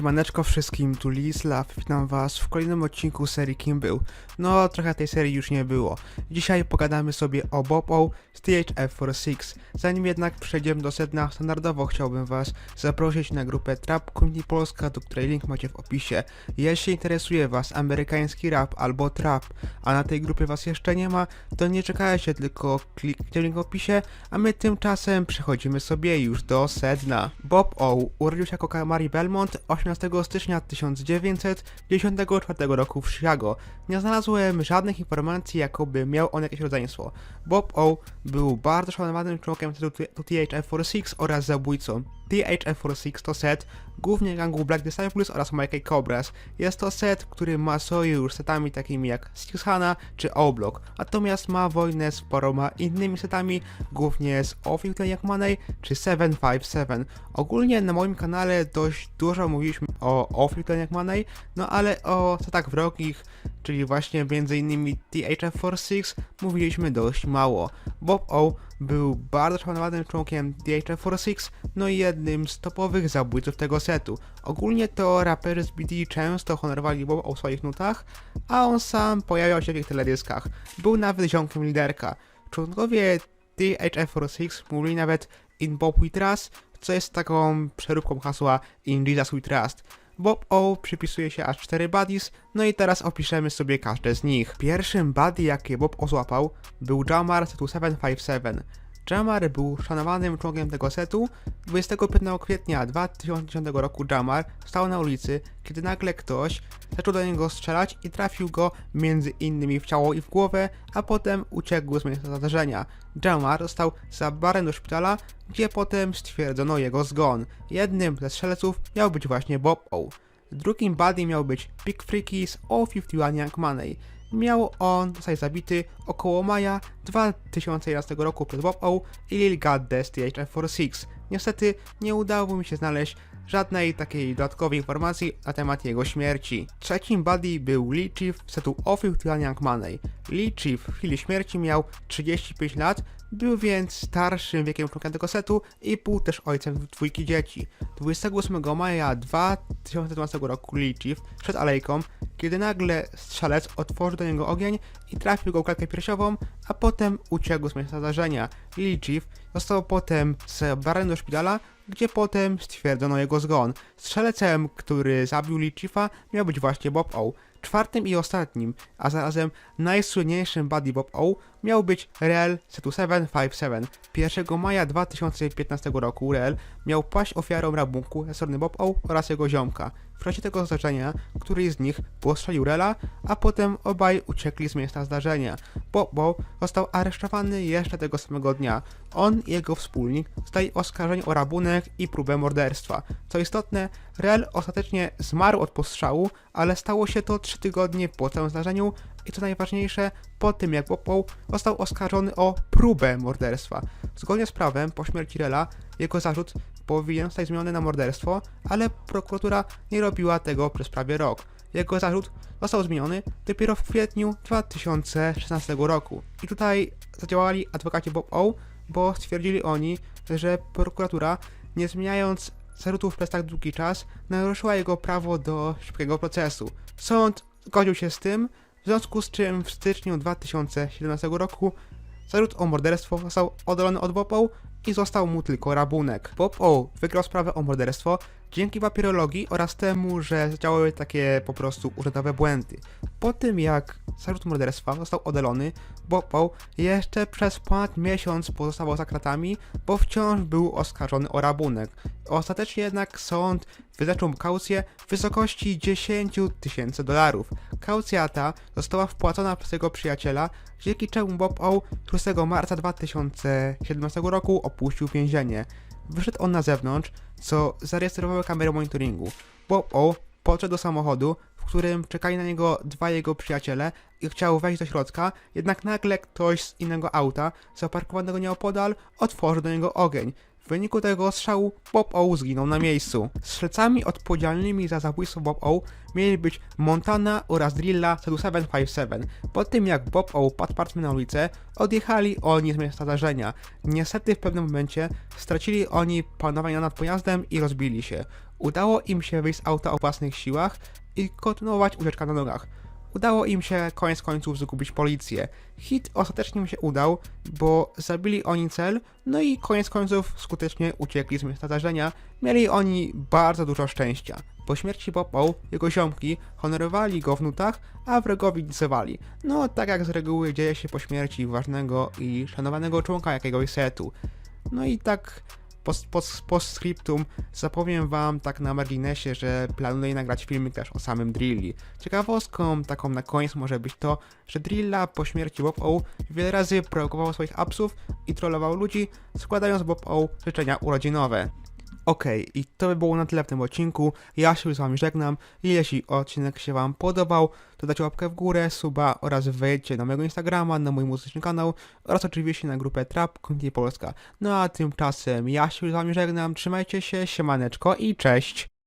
Siemaneczko wszystkim, tu Lislav, witam was w kolejnym odcinku serii Kim Był. No, trochę tej serii już nie było. Dzisiaj pogadamy sobie o Bob O z THF46. Zanim jednak przejdziemy do sedna, standardowo chciałbym was zaprosić na grupę Trap Community Polska, do której link macie w opisie. Jeśli interesuje was amerykański rap albo trap, a na tej grupie was jeszcze nie ma, to nie czekajcie, tylko kliknijcie link w opisie, a my tymczasem przechodzimy sobie już do sedna. Bob O urodził się jako Kamari Belmont 18 stycznia 1994 roku w Chicago. Nie znalazłem żadnych informacji, jakoby miał on jakieś rodzeństwo. Bob O był bardzo szanowanym członkiem setu THF46 oraz zabójcą. THF46 to set głównie gangu Black Disciples oraz Michael Cobras. Jest to set, który ma sojusz z setami takimi jak Six Hana czy O-Block, natomiast ma wojnę z paroma innymi setami, głównie z Office jak Money czy 757. Ogólnie na moim kanale dość dużo mówiliśmy o Office jak Money, no ale o setach wrogich, czyli właśnie m.in. THF46 mówiliśmy dość mało. Bob O był bardzo szanowanym członkiem THF46, no i jednym z topowych zabójców tego setu. Ogólnie to raperzy z BD często honorowali Bob O w swoich nutach, a on sam pojawiał się w ich teledyskach. Był nawet ziomkiem liderka. Członkowie THF46 mówili nawet In Bob We Trust, co jest taką przeróbką hasła In Jesus We Trust. Bob O przypisuje się aż 4 buddies, no i teraz opiszemy sobie każde z nich. Pierwszym buddy, jakie Bob O złapał, był Jamar setu 757. Jamar był szanowanym członkiem tego setu. 25 kwietnia 2010 roku Jamar stał na ulicy, kiedy nagle ktoś zaczął do niego strzelać i trafił go między innymi w ciało i w głowę, a potem uciekł z miejsca zdarzenia. Jamar został zabrany do szpitala, gdzie potem stwierdzono jego zgon. Jednym ze strzelców miał być właśnie Bob O. Drugim buddy miał być Big Freaky z O51 Young Money. Miał on zostać zabity około maja 2011 roku przez Bob O i Lil Gadde z THF46. Niestety nie udało mi się znaleźć żadnej takiej dodatkowej informacji na temat jego śmierci. Trzecim buddy był Lee Chief z setu O51 Young Money. Lee Chief w chwili śmierci miał 35 lat, był więc starszym wiekiem członka setu i był też ojcem dwójki dzieci. 28 maja 2012 roku Lee Chief szedł alejką, kiedy nagle strzelec otworzył do niego ogień i trafił go w klatkę piersiową, a potem uciekł z miejsca zdarzenia. Lee Chief został potem zabrany do szpitala, gdzie potem stwierdzono jego zgon. Strzelecem, który zabił Lee Chiefa, miał być właśnie Bob O. Czwartym i ostatnim, a zarazem najsłynniejszym buddy Bob O miał być Rel setu 757. 1 maja 2015 roku Rel miał paść ofiarą rabunku ze strony Bob O oraz jego ziomka. W czasie tego zdarzenia któryś z nich postrzelił Rela, a potem obaj uciekli z miejsca zdarzenia. Bob O został aresztowany jeszcze tego samego dnia. On i jego wspólnik zostali oskarżeni o rabunek i próbę morderstwa. Co istotne, Rel ostatecznie zmarł od postrzału, ale stało się to 3 tygodnie po całym zdarzeniu i co najważniejsze, po tym jak O został oskarżony o próbę morderstwa. Zgodnie z prawem, po śmierci Rela, jego zarzut powinien zostać zmieniony na morderstwo, ale prokuratura nie robiła tego przez prawie rok. Jego zarzut został zmieniony dopiero w kwietniu 2016 roku. I tutaj zadziałali adwokaci Bob O, bo stwierdzili oni, że prokuratura, nie zmieniając zarzutów przez tak długi czas, naruszyła jego prawo do szybkiego procesu. Sąd zgodził się z tym, w związku z czym w styczniu 2017 roku zarzut o morderstwo został oddalony od Bob i został mu tylko rabunek. Bob wygrał sprawę o morderstwo dzięki papierologii oraz temu, że zadziałały takie po prostu urzędowe błędy. Po tym jak zarzut morderstwa został oddalony, O jeszcze przez ponad miesiąc pozostawał za kratami, bo wciąż był oskarżony o rabunek. Ostatecznie jednak sąd wyznaczył mu kaucję w wysokości 10 tysięcy dolarów. Kaucja ta została wpłacona przez jego przyjaciela, dzięki czemu O 6 marca 2017 roku opuścił więzienie. Wyszedł on na zewnątrz, co zarejestrowały kamery monitoringu. Bob O podszedł do samochodu, w którym czekali na niego dwa jego przyjaciele i chciał wejść do środka, jednak nagle ktoś z innego auta, zaparkowanego nieopodal, otworzył do niego ogień. W wyniku tego strzału Bob O zginął na miejscu. Strzelcami odpowiedzialnymi za zabójstwo Bob O mieli być Montana oraz Drilla setu 757. Po tym jak Bob O padł martwy na ulicę, odjechali oni z miejsca zdarzenia. Niestety w pewnym momencie stracili oni panowanie nad pojazdem i rozbili się. Udało im się wyjść z auta o własnych siłach i kontynuować ucieczkę na nogach. Udało im się koniec końców zgubić policję. Hit ostatecznie im się udał, bo zabili oni cel, no i koniec końców skutecznie uciekli z miejsca zdarzenia. Mieli oni bardzo dużo szczęścia. Po śmierci Popo, jego ziomki honorowali go w nutach, a wrogowi dicowali. No, tak jak z reguły dzieje się po śmierci ważnego i szanowanego członka jakiegoś setu. No i tak post, post, postscriptum zapowiem wam tak na marginesie, że planuję nagrać filmik też o samym Drilli. Ciekawostką taką na koniec może być to, że Drilla po śmierci Bob O wiele razy prowokował swoich apsów i trollował ludzi, składając Bob O życzenia urodzinowe. Okej, i to by było na tyle w tym odcinku. Ja się z wami żegnam jeśli odcinek się wam podobał, to dajcie łapkę w górę, suba oraz wejdźcie na mojego Instagrama, na mój muzyczny kanał oraz oczywiście na grupę Trap Polska. No a tymczasem ja się z wami żegnam, trzymajcie się, siemaneczko i cześć!